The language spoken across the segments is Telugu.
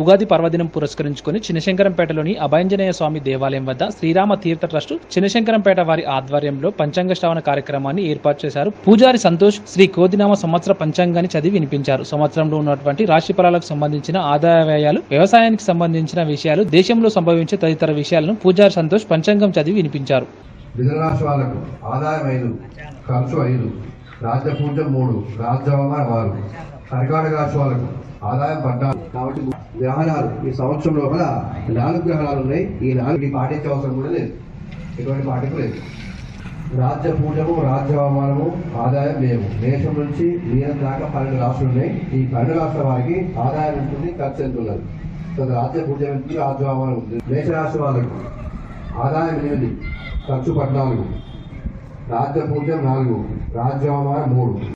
ఉగాది పర్వదినం పురస్కరించుకుని చినశంకరంపేటలోని అభయంజనేయ స్వామి దేవాలయం వద్ద శ్రీరామ తీర్థ ట్రస్ట్ చినశంకరంపేట వారి ఆధ్వర్యంలో పంచాంగ శ్రవణ కార్యక్రమాన్ని ఏర్పాటు చేశారు. పూజారి సంతోష్ శ్రీ కోదినామ సంవత్సర పంచాంగాన్ని చదివి వినిపించారు. సంవత్సరంలో ఉన్నటువంటి రాశి ఫలాలకు సంబంధించిన ఆదాయ వ్యయాలు వ్యవసాయానికి సంబంధించిన విషయాలు దేశంలో సంభవించే తదితర విషయాలను పూజారి సంతోష్ పంచాంగం చదివి వినిపించారు. వాళ్ళకు ఆదాయం ఐదు ఖర్చు ఐదు రాజ్య పూజ మూడు రాజ్యవమ ఆరు. కర్కాటక రాశి వాళ్ళకు ఆదాయం పడ్డాలి కాబట్టి గ్రహణాలు ఈ సంవత్సరం లోపల నాలుగు గ్రహణాలు ఉన్నాయి. ఈ నాలుగు పాటించే అవసరం కూడా లేదు. ఎటువంటి పాటింపు లేదు. రాజ్య పూజము రాజ్యవమానము ఆదాయం లేవు. దేశం నుంచి మీనం దాకా పన్నెండు రాష్ట్రాలు ఉన్నాయి. ఈ పన్నెండు రాష్ట్రాల వారికి ఆదాయం ఉంటుంది ఖర్చు ఎంత ఉన్నది? సో రాజ్య పూజ నుంచి రాజ్యవమానం ఉంది. మేషరాశి వాళ్ళకు ఆదాయం ఎనిమిది ఖర్చు పద్నాలుగు. రాజ్య పూజ నాలుగు. రాజ్యవమానం మూడు.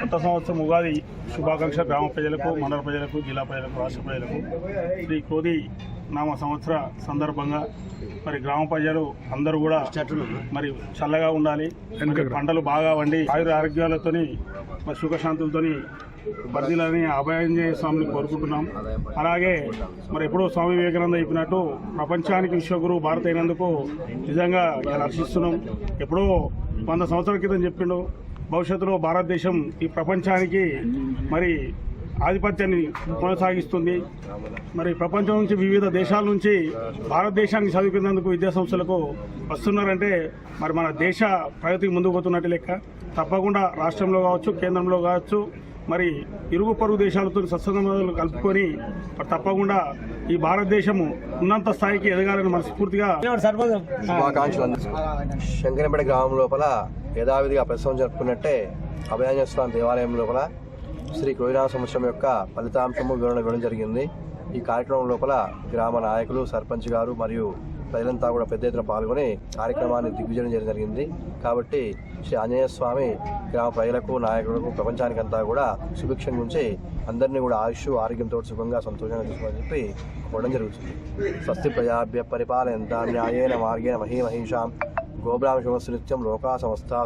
కొత్త సంవత్సరం ఉగాది శుభాకాంక్ష గ్రామ ప్రజలకు మండల ప్రజలకు జిల్లా ప్రజలకు రాష్ట్ర ప్రజలకు. శ్రీ క్రోధి నామ సంవత్సర సందర్భంగా మరి గ్రామ ప్రజలు అందరూ కూడా మరి చల్లగా ఉండాలి. పంటలు బాగా వండి ఆయుర ఆరోగ్యాలతోని మరి సుఖశాంతులతోని పరిధిలని అభయంజయ స్వామిని కోరుకుంటున్నాం. అలాగే మరి ఎప్పుడో స్వామి వివేకానంద చెప్పినట్టు ప్రపంచానికి విశ్వగురు భారత్ అయినందుకు నిజంగా హర్షిస్తున్నాం ఎప్పుడో వంద సంవత్సరాల క్రితం చెప్పిండు భవిష్యత్తులో భారతదేశం ఈ ప్రపంచానికి మరి ఆధిపత్యాన్ని కొనసాగిస్తుంది. మరి ప్రపంచం నుంచి వివిధ దేశాల నుంచి భారతదేశానికి చదువుకునేందుకు విద్యా సంస్థలకు వస్తున్నారంటే మరి మన దేశ ప్రగతికి ముందుకు పోతున్నట్టు లెక్క. తప్పకుండా రాష్ట్రంలో కావచ్చు కేంద్రంలో కావచ్చు మరి ఇరుగు పొరుగు దేశాలతో సత్సంబంధాలు కలుపుకొని తప్పకుండా ఈ భారతదేశము ఉన్నంత స్థాయికి ఎదగాలని మనస్ఫూర్తిగా శంకరంపేట గ్రామం లోపల యథావిధిగా ప్రసవం జరుపుకున్నట్టే అభయాంజనేయ స్వామి దేవాలయం లోపల శ్రీ క్రోయినామ సంవత్సరం యొక్క ఫలితాంశము వివరణ ఇవ్వడం జరిగింది. ఈ కార్యక్రమం లోపల గ్రామ నాయకులు సర్పంచ్ గారు మరియు ప్రజలంతా కూడా పెద్ద ఎత్తున పాల్గొని కార్యక్రమాన్ని దిగ్విజయం చేయడం జరిగింది. కాబట్టి శ్రీ ఆంజనేయ స్వామి గ్రామ ప్రజలకు నాయకులకు ప్రపంచానికంతా కూడా శుభిక్షం నుంచి అందరినీ కూడా ఆయుష్ ఆరోగ్యంతో సుఖంగా సంతోషంగా చూసుకోవాలని చెప్పి కోవడం జరుగుతుంది. స్వస్తి ప్రజాభ్య పరిపాలయంత న్యాయేన మార్గేణ మహీ మహిషాం గోబ్రాహ్మణ నిత్యం లోకా సంస్థ